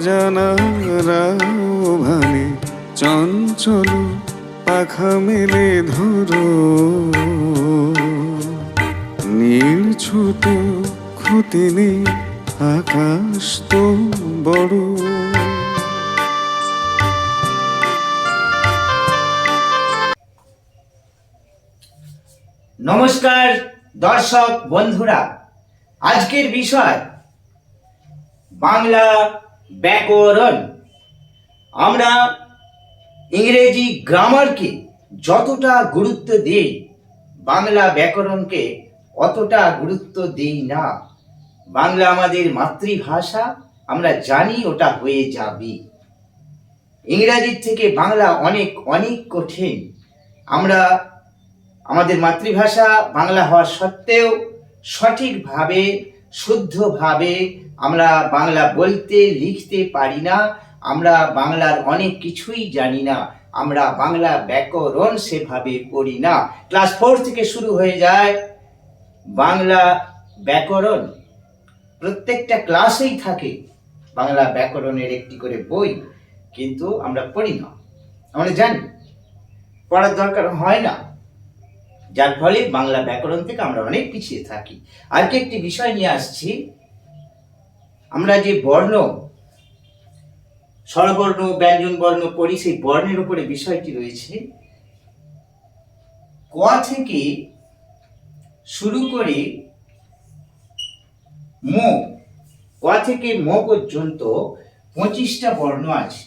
অজানা চঞ্চল পাখা মেলে ধরো। নীল ছোট ক্ষতি নেই আকাশ তো বড়। নমস্কার দর্শক বন্ধুরা, আজকের বিষয় বাংলা ব্যাকরণ। আমরা ইংরেজি গ্রামারকে যতটা গুরুত্ব দিই, বাংলা ব্যাকরণকে অতটা গুরুত্ব দিই না। বাংলা আমাদের মাতৃভাষা, আমরা জানি ওটা হয়ে যাবে। ইংরাজির থেকে বাংলা অনেক অনেক কঠিন। আমরা, আমাদের মাতৃভাষা বাংলা হওয়া সত্ত্বেও সঠিকভাবে, শুদ্ধভাবে আমরা বাংলা বলতে, লিখতে পারি না, আমরা বাংলার অনেক কিছুই জানি না, আমরা বাংলা ব্যাকরণ সেভাবে পড়ি না। ক্লাস ফোর থেকে শুরু হয়ে যায় বাংলা ব্যাকরণ। প্রত্যেকটা ক্লাসেই থাকে বাংলা ব্যাকরণের একটি করে বই, কিন্তু আমরা পড়ি না। আমরা জানি, পড়ার দরকার হয় না। যার ফলে বাংলা ব্যাকরণ থেকে আমরা অনেক পিছিয়ে থাকি। আজকে একটি বিষয় নিয়ে আসছি আমরা যে বর্ণ, স্বরবর্ণ ব্যঞ্জন বর্ণ পড়ি, সেই বর্ণের উপরে বিষয়টি রয়েছে। ক থেকে শুরু করে মো, ক থেকে ম পর্যন্ত পঁচিশটা বর্ণ আছে।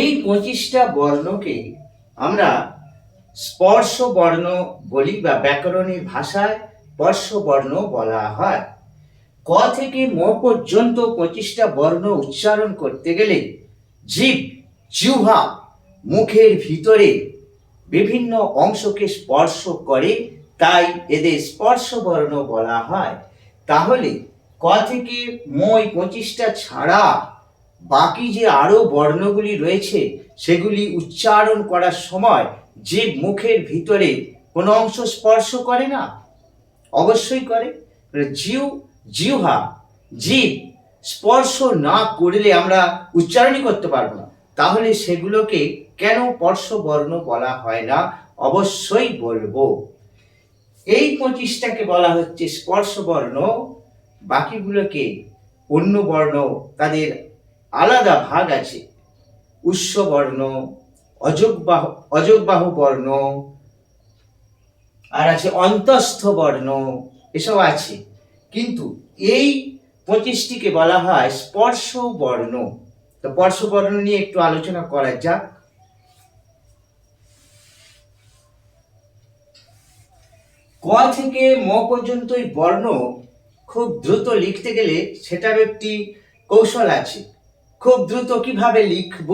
এই পঁচিশটা বর্ণকে আমরা স্পর্শ বর্ণ বলি বা ব্যাকরণের ভাষায় স্পর্শ বর্ণ বলা হয়। ক থেকে ম পর্যন্ত পঁচিশটা বর্ণ উচ্চারণ করতে গেলে জীব, জিহ্বা মুখের ভিতরে বিভিন্ন অংশকে স্পর্শ করে, তাই এদের স্পর্শ বর্ণ বলা হয়। তাহলে ক থেকে মই পঁচিশটা ছাড়া বাকি যে আরও বর্ণগুলি রয়েছে, সেগুলি উচ্চারণ করার সময় যে মুখের ভিতরে কোনো অংশ স্পর্শ করে না? অবশ্যই করে। জিউ, জিহ্বা জীব স্পর্শ না করলে আমরা উচ্চারণই করতে পারব না। তাহলে সেগুলোকে কেন স্পর্শ বর্ণ বলা হয় না? অবশ্যই বলব। এই পঁচিশটাকে বলা হচ্ছে স্পর্শ বর্ণ বাকিগুলোকে অন্য বর্ণ তাদের আলাদা ভাগ আছে। উৎস বর্ণ অযোগবাহ অযোগবাহ বর্ণ আর আছে অন্তস্থ বর্ণ, এসব আছে। কিন্তু এই পঁচিশটিকে বলা হয় স্পর্শ বর্ণ। তো স্পর্শ বর্ণ নিয়ে একটু আলোচনা করা যাক। ক থেকে ম পর্যন্ত এই বর্ণ খুব দ্রুত লিখতে গেলে সেটার একটি কৌশল আছে। খুব দ্রুত কীভাবে লিখব?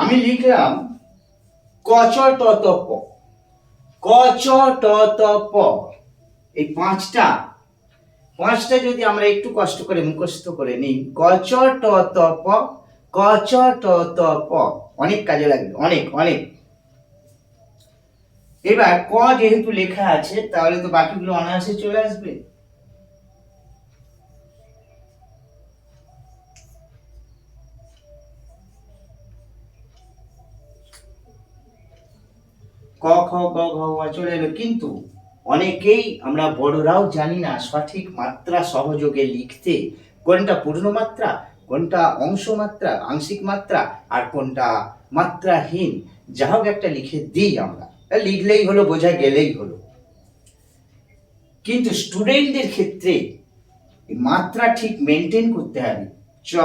আমি লিখলাম কচ তত প কচ তত প এই পাঁচটা পাঁচটা যদি আমরা একটু কষ্ট করে মুখস্থ করে নিই কচ তত প কচ তত প অনেক কাজে লাগবে, অনেক অনেক। এবার ক যেহেতু লেখা আছে, তাহলে তো বাকিগুলো অনায়াসে চলে আসবে। ক, খ, গ, ঘ চলে এলো কিন্তু অনেকেই আমরা বড়রাও জানি না সঠিক মাত্রা সহযোগে লিখতে কোনটা পূর্ণ মাত্রা, কোনটা অংশ মাত্রা, আংশিক মাত্রা আর কোনটা মাত্রাহীন। যা হোক একটা লিখে দিই আমরা। লিখলেই হলো, বোঝা গেলেই হলো। কিন্তু স্টুডেন্টদের ক্ষেত্রে মাত্রা ঠিক মেনটেন করতে হবে। চ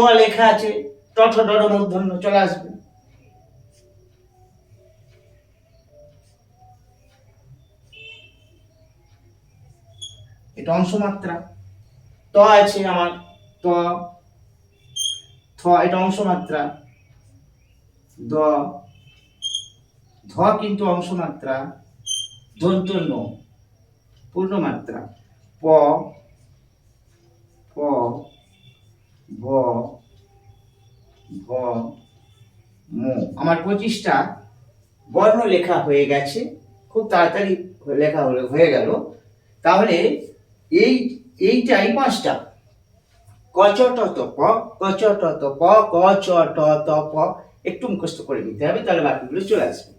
ট লেখা আছে, টঠ ডর মূর্ধন্য চলে আসবে। এটা অংশমাত্রা। ত আছে আমার, ত। থ, এটা অংশমাত্রা। দ। ধ কিন্তু অংশমাত্রা। দন্ত ন, পূর্ণমাত্রা। প। প। ব ম। আমার পঁচিশটা বর্ণ লেখা হয়ে গেছে। খুব তাড়াতাড়ি লেখা হলে, হয়ে গেল। তাহলে এই, এইটাই পাঁচটা। কচ ট ত প কচ ট ত প ক চ ট প একটু মুখস্থ করে নিতে হবে, তাহলে বাকিগুলো চলে আসবে।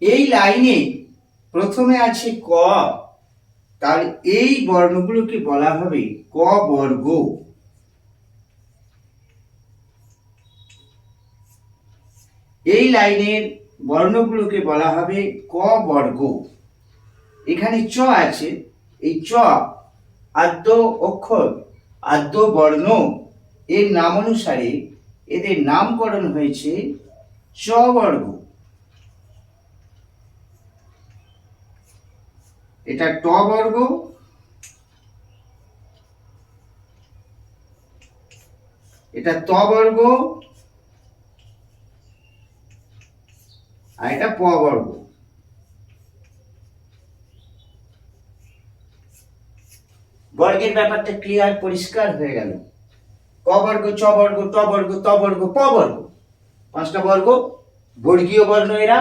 এই লাইনে প্রথমে আছে ক। তার এই বর্ণগুলোকে বলা হবে ক বর্গ। এই লাইনের বর্ণগুলোকে বলা হবে ক বর্গ। এখানে চ আছে, এই চ আদ্য অক্ষর, আদ্য বর্ণ, এর নাম অনুসারে এদের নামকরণ হয়েছে চ বর্গ। এটা ট বর্গ এটা ত বর্গ আর এটা প বর্গ বর্গের ব্যাপারটা ক্লিয়ার পরিষ্কার হয়ে গেল। ক বর্গ চ বর্গ ট বর্গ ত বর্গ প বর্গ পাঁচটা বর্গ বর্গীয় বর্ণ এরা।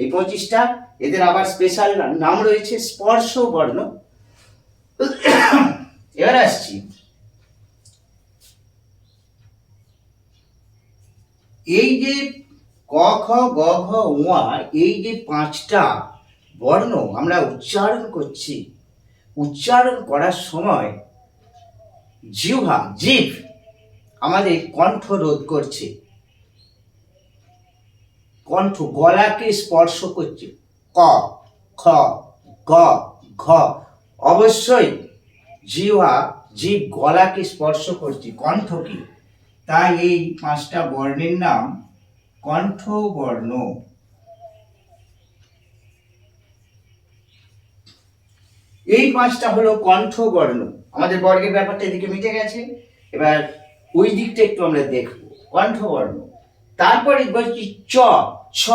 এই পঁচিশটা, এদের আবার স্পেশাল নাম রয়েছে স্পর্শ বর্ণ। এবার আসছি। এই যে ক, খ, গ, ঘ এই যে পাঁচটা বর্ণ আমরা উচ্চারণ করছি, উচ্চারণ করার সময় জিহ্বা, জিভ আমাদের কণ্ঠ রোধ করছে। কণ্ঠ গলাকে স্পর্শ করছে। ক, খ, গ, ঘ। অবশ্যই জিহ্বা জীব গলাকে স্পর্শ করছে। কণ্ঠকে তাই এই পাঁচটা বর্ণের নাম কণ্ঠ বর্ণ এই পাঁচটা হলো কণ্ঠ বর্ণ আমাদের বর্গের ব্যাপারটা এদিকে মিটে গেছে। এবার ওই দিকটা একটু আমরা দেখব। কণ্ঠ বর্ণ তারপরে বলছি চ। ছ,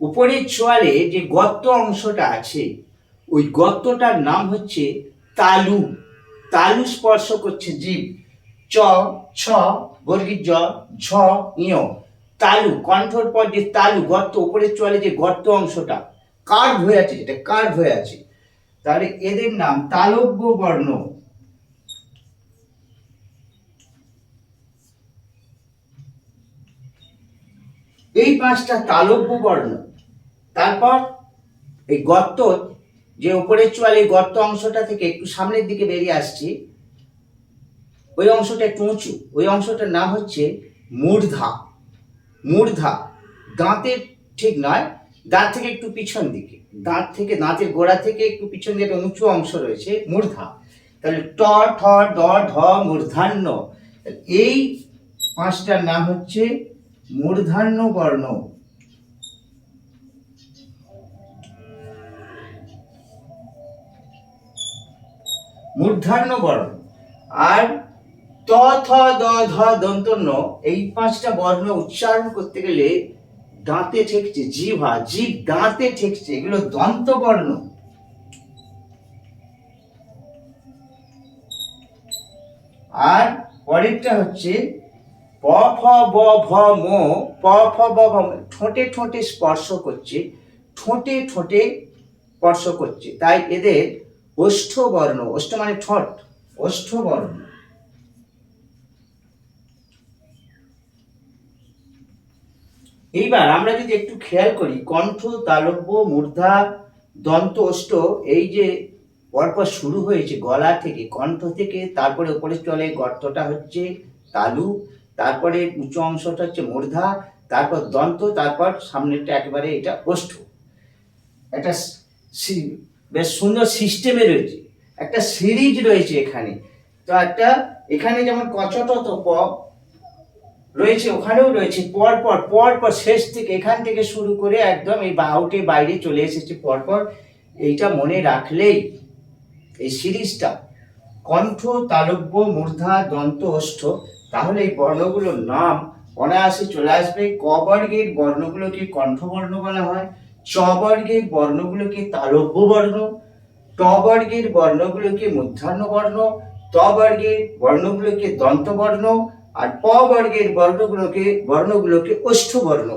উপরের চোয়ালে যে গর্ত অংশটা আছে, ওই গর্তটার নাম হচ্ছে তালু। তালু স্পর্শ করছে জীব। চ, ছ বর্গীর জ, ঝ ইয় তালু, কণ্ঠর পর যে তালু, গর্ত, উপরের চোয়ালে যে গর্ত অংশটা কার্ভ হয়ে আছে, যেটা কার্ভ হয়ে আছে। তাহলে এদের নাম তালব্য বর্ণ। এই পাঁচটা তালব্য বর্ণ তারপর এই গর্ত, যে উপরের চোয়ালে, এই গর্ত অংশটা থেকে একটু সামনের দিকে বেরিয়ে আসছে, ওই অংশটা একটু উঁচু, ওই অংশটার নাম হচ্ছে মূর্ধা। মূর্ধা, দাঁতের ঠিক নয়, দাঁত থেকে একটু পিছন দিকে, দাঁত থেকে, দাঁতের গোড়া থেকে একটু পিছন দিকে একটা উঁচু অংশ রয়েছে মূর্ধা। তাহলে ট, ঠ, ড, ঢ মূর্ধান্য এই পাঁচটার নাম হচ্ছে মূর্ধান্য বর্ণ মূর্ধান্য বর্ণ আর ত, থ, দ, ধ, দন্তন্য এই পাঁচটা বর্ণ উচ্চারণ করতে গেলে দাঁতে ঠেকছে জিভা জিভ দাঁতে ঠেকছে, এগুলো দন্ত বর্ণ আর পরেরটা হচ্ছে প, ফ, ব, ভ, ম, প, ফ, ব, ভ ঠোঁটে ঠোঁটে স্পর্শ করছে, ঠোঁটে ঠোঁটে স্পর্শ করছে। তাই এদের ওষ্ঠ বর্ণ ওষ্ঠ মানে ঠোঁট ওষ্ঠ বর্ণ এইবার আমরা যদি একটু খেয়াল করি, কণ্ঠ, তালব্য, মূর্ধা, দন্ত ওষ্ঠ এই যে পরপর শুরু হয়েছে গলা থেকে, কণ্ঠ থেকে, তারপরে উপরে চলে গর্তটা হচ্ছে তালু তারপরে উঁচু অংশটা হচ্ছে মূর্ধা, তারপর দন্ত, তারপর সামনেরটা একেবারে এটা ওষ্ঠ একটা বেশ সুন্দর সিস্টেমে রয়েছে। একটা সিরিজ রয়েছে এখানে। তো একটা, এখানে যেমন কচটত প রয়েছে, ওখানেও রয়েছে। পর পর পর পর শেষ থেকে, এখান থেকে শুরু করে একদম এই আউটে বাইরে চলে এসেছে পর পর। এইটা মনে রাখলেই এই সিরিজটা কণ্ঠ, তালব্য, মূর্ধা, দন্ত, ওষ্ঠ তাহলে এই বর্ণগুলোর নাম অনায়াসে চলে আসবে। ক বর্গের বর্ণগুলোকে কণ্ঠবর্ণ বলা হয়, চ বর্গের বর্ণগুলোকে তালব্য বর্ণ, ট বর্গের বর্ণগুলোকে মধ্যাহ্ন বর্ণ, ত বর্গের বর্ণগুলোকে দন্ত বর্ণ, আর প বর্গের বর্ণগুলোকে বর্ণগুলোকে ওষ্ঠ বর্ণ।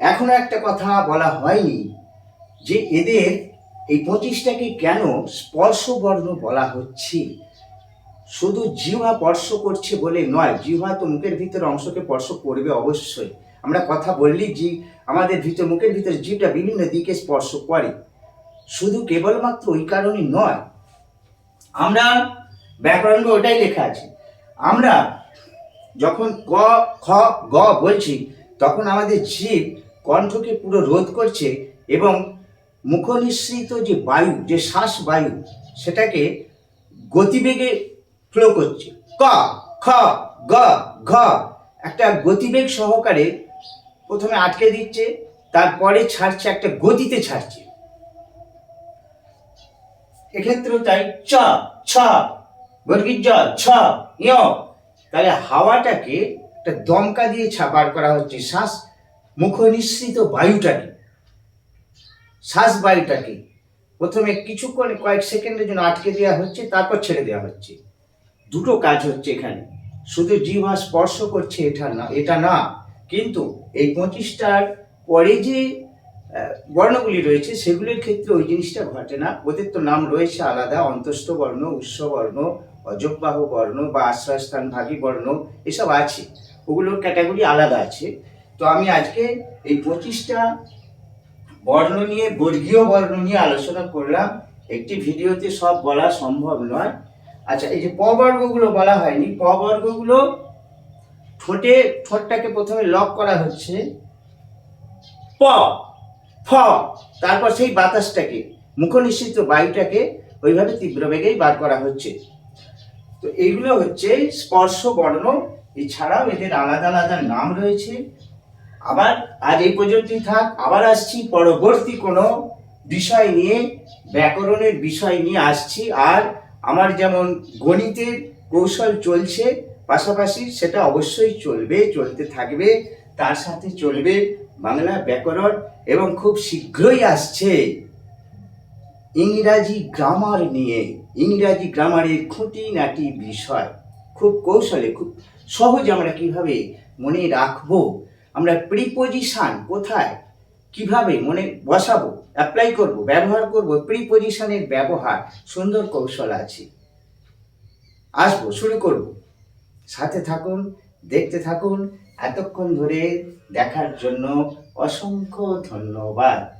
এখনও একটা কথা বলা হয়নি যে এদের এই পঁচিশটাকে কেন স্পর্শ বর্ণ বলা হচ্ছে। শুধু জিহ্বা স্পর্শ করছে বলে নয়, জিহ্বা তো মুখের ভিতরে অংশকে স্পর্শ করবে অবশ্যই। আমরা কথা বললি যে আমাদের ভিতর, মুখের ভিতরে জিভটা বিভিন্ন দিকে স্পর্শ করে। শুধু কেবলমাত্র ওই কারণে নয়, আমরা ব্যাকরণে ওটাই লেখা আছে। আমরা যখন ক, খ, গ বলছি, তখন আমাদের জীব কণ্ঠকে পুরো রোধ করছে এবং মুখনিসৃত যে বায়ু, যে শ্বাস বায়ু সেটাকে গতিবেগে ফ্লো করছে। ক, খ, গ, ঘ। একটা গতিবেগ সহকারে প্রথমে আটকে দিচ্ছে, তারপরে ছাড়ছে, একটা গতিতে ছাড়ছে। এক্ষেত্রেও তাই চ, ছ বর্গীর জ, ছ ইয় তাহলে হাওয়াটাকে একটা দমকা দিয়ে ছাপার করা হচ্ছে শ্বাস মুখ নিঃসৃত বায়ুটাকে। শ্বাস বায়ুটাকে। প্রথমে কিছুক্ষণ, কয়েক সেকেন্ডের জন্য আটকে দেওয়া হচ্ছে, তারপর ছেড়ে দেওয়া হচ্ছে। দুটো কাজ হচ্ছে এখানে। শুধু জিহ্বা স্পর্শ করছে এটা না এটা না, কিন্তু এই পঁচিশটার পরে যে বর্ণগুলি রয়েছে, সেগুলির ক্ষেত্রে ওই জিনিসটা ঘটে না। ওদের তো নাম রয়েছে আলাদা অন্তস্থ বর্ণ, উৎস বর্ণ অযোগবাহ বর্ণ বা আশ্রয়স্থান, ভাগী বর্ণ, এসব আছে। ওগুলোর ক্যাটাগরি আলাদা আছে। তো আমি আজকে এই পঁচিশটা বর্ণ নিয়ে, বর্গীয় বর্ণ নিয়ে আলোচনা করলাম। একটি ভিডিওতে সব বলা সম্ভব নয়। আচ্ছা এই যে প বর্গগুলো বলা হয়নি প বর্গগুলো ঠোঁটে ঠোঁটটাকে প্রথমে লক করা হচ্ছে। প ফ। তারপর সেই বাতাসটাকে মুখনিশ্চিত বায়ুটাকে ওইভাবে তীব্র বেগেই বার করা হচ্ছে। তো এইগুলো হচ্ছে স্পর্শ বর্ণ এছাড়াও এদের আলাদা আলাদা নাম রয়েছে। আবার আজ এই পর্যন্তই থাক আবার আসছি পরবর্তী কোনো বিষয় নিয়ে ব্যাকরণের বিষয় নিয়ে আসছি আর আমার যেমন গণিতের কৌশল চলছে পাশাপাশি সেটা অবশ্যই চলবে, চলতে থাকবে, তার সাথে চলবে বাংলা ব্যাকরণ এবং খুব শীঘ্রই আসছে ইংরাজি গ্রামার নিয়ে, ইংরাজি গ্রামারের খুঁটিনাটি বিষয়। খুব কৌশলে, খুব সহজ আমরা কীভাবে মনে রাখব? আমরা প্রিপোজিশন কোথায়? কীভাবে মনে বসাবো? অ্যাপ্লাই করব, ব্যবহার করব প্রিপোজিশনের ব্যবহার, সুন্দর কৌশল আছে। আসব, শুরু করব। সাথে থাকুন, দেখতে থাকুন, এতক্ষণ ধরে দেখার জন্য অসংখ্য ধন্যবাদ।